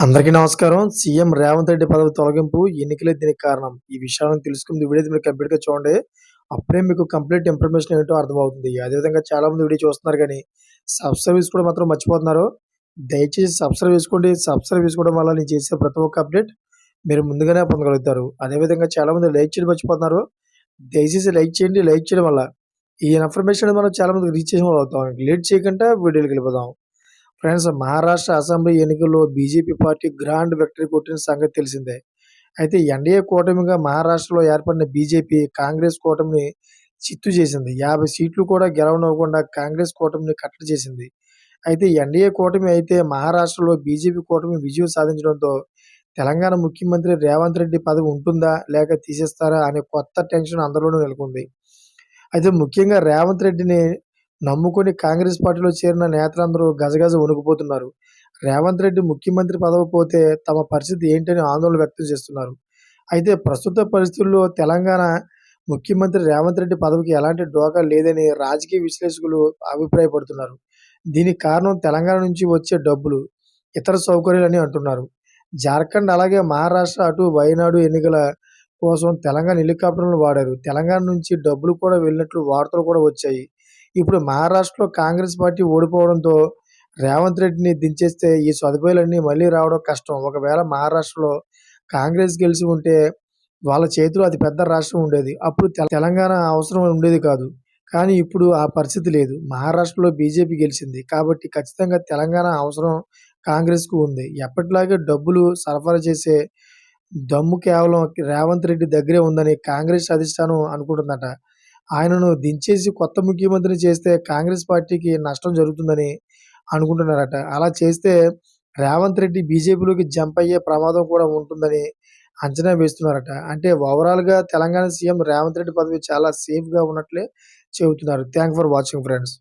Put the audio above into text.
అందరికీ నమస్కారం. సీఎం రేవంత్ రెడ్డి పదవి తొలగింపు ఎన్నికలే దీనికి కారణం. ఈ విషయాలను తెలుసుకుంది వీడియో మీరు కంప్లీట్‌గా చూడండి. అప్పుడే మీకు కంప్లీట్ ఇన్ఫర్మేషన్ ఏంటో అర్థమవుతుంది. అదేవిధంగా చాలామంది వీడియో చూస్తున్నారు కానీ సబ్స్క్రైబ్ చేసుకోవడం మాత్రం మర్చిపోతున్నారు. దయచేసి సబ్స్క్రైబ్ చేసుకోండి. సబ్స్క్రైబ్ చేసుకోవడం వల్ల నేను చేసే ప్రతి ఒక్క అప్డేట్ మీరు ముందుగానే పొందగలుగుతారు. అదేవిధంగా చాలామంది లైక్ చేయడం మర్చిపోతున్నారు. దయచేసి లైక్ చేయండి. లైక్ చేయడం వల్ల ఈ ఇన్ఫర్మేషన్ మనం చాలామందికి రీచ్ చేసిన వాళ్ళు అవుతాం. లేట్ చేయకుండా వీడియోకి వెళ్ళిపోదాం. ఫ్రెండ్స్ మహారాష్ట్ర అసెంబ్లీ ఎన్నికల్లో బీజేపీ పార్టీ గ్రాండ్ విక్టరీ కొట్టిన సంగతి తెలిసిందే. అయితే ఎన్డీఏ కూటమిగా మహారాష్ట్రలో ఏర్పడిన బీజేపీ, కాంగ్రెస్ కూటమిని చిత్తు చేసింది. 50 సీట్లు కూడా గెలవనివ్వకుండా కాంగ్రెస్ కూటమిని కట్టడి చేసింది. అయితే ఎన్డీఏ కూటమి అయితే మహారాష్ట్రలో బీజేపీ కూటమి విజయం సాధించడంతో తెలంగాణ ముఖ్యమంత్రి రేవంత్ రెడ్డి పదవి ఉంటుందా? లేక తీసేస్తారా? అనే కొత్త టెన్షన్ అందరిలోనూ నెలకొంది. అయితే ముఖ్యంగా రేవంత్ రెడ్డిని నమ్ముకుని కాంగ్రెస్ పార్టీలో చేరిన నేతలందరూ గజగజ వణికిపోతున్నారు. రేవంత్ రెడ్డి ముఖ్యమంత్రి పదవి పోతే తమ పరిస్థితి ఏంటని ఆందోళన వ్యక్తం చేస్తున్నారు. అయితే ప్రస్తుత పరిస్థితుల్లో తెలంగాణ ముఖ్యమంత్రి రేవంత్ రెడ్డి పదవికి ఎలాంటి డోకా లేదని రాజకీయ విశ్లేషకులు అభిప్రాయపడుతున్నారు. దీనికి కారణం తెలంగాణ నుంచి వచ్చే డబ్బులు, ఇతర సౌకర్యాలని అంటున్నారు. జార్ఖండ్ అలాగే మహారాష్ట్ర అటు వయనాడు ఎన్నికల కోసం తెలంగాణ హెలికాప్టర్లను వాడారు. తెలంగాణ నుంచి డబ్బులు కూడా వెళ్ళినట్లు వార్తలు కూడా వచ్చాయి. ఇప్పుడు మహారాష్ట్రలో కాంగ్రెస్ పార్టీ ఓడిపోవడంతో రేవంత్ రెడ్డిని దించేస్తే ఈ సదుపాయాలన్నీ మళ్ళీ రావడం కష్టం. ఒకవేళ మహారాష్ట్రలో కాంగ్రెస్ గెలిచి ఉంటే వాళ్ళ చేతిలో అతి పెద్ద రాష్ట్రం ఉండేది. అప్పుడు తెలంగాణ అవసరం ఉండేది కాదు. కానీ ఇప్పుడు ఆ పరిస్థితి లేదు. మహారాష్ట్రలో బీజేపీ గెలిచింది. కాబట్టి ఖచ్చితంగా తెలంగాణ అవసరం కాంగ్రెస్‌కు ఉంది. ఎప్పటిలాగే డబ్బులు సరఫరా చేసే దమ్ము కేవలం రేవంత్ రెడ్డి దగ్గరే ఉందని కాంగ్రెస్ అధిష్టానం అనుకుంటుందట. ఆయనను దించేసి కొత్త ముఖ్యమంత్రిని చేస్తే కాంగ్రెస్ పార్టీకి నష్టం జరుగుతుందని అనుకుంటున్నారట. అలా చేస్తే రేవంత్ రెడ్డి బీజేపీలోకి జంప్ అయ్యే ప్రమాదం కూడా ఉంటుందని అంచనా వేస్తున్నారట. అంటే ఓవరాల్‌గా తెలంగాణ సీఎం రేవంత్ రెడ్డి పదవి చాలా సేఫ్‌గా ఉన్నట్లే చెబుతున్నారు. Thank for watching friends.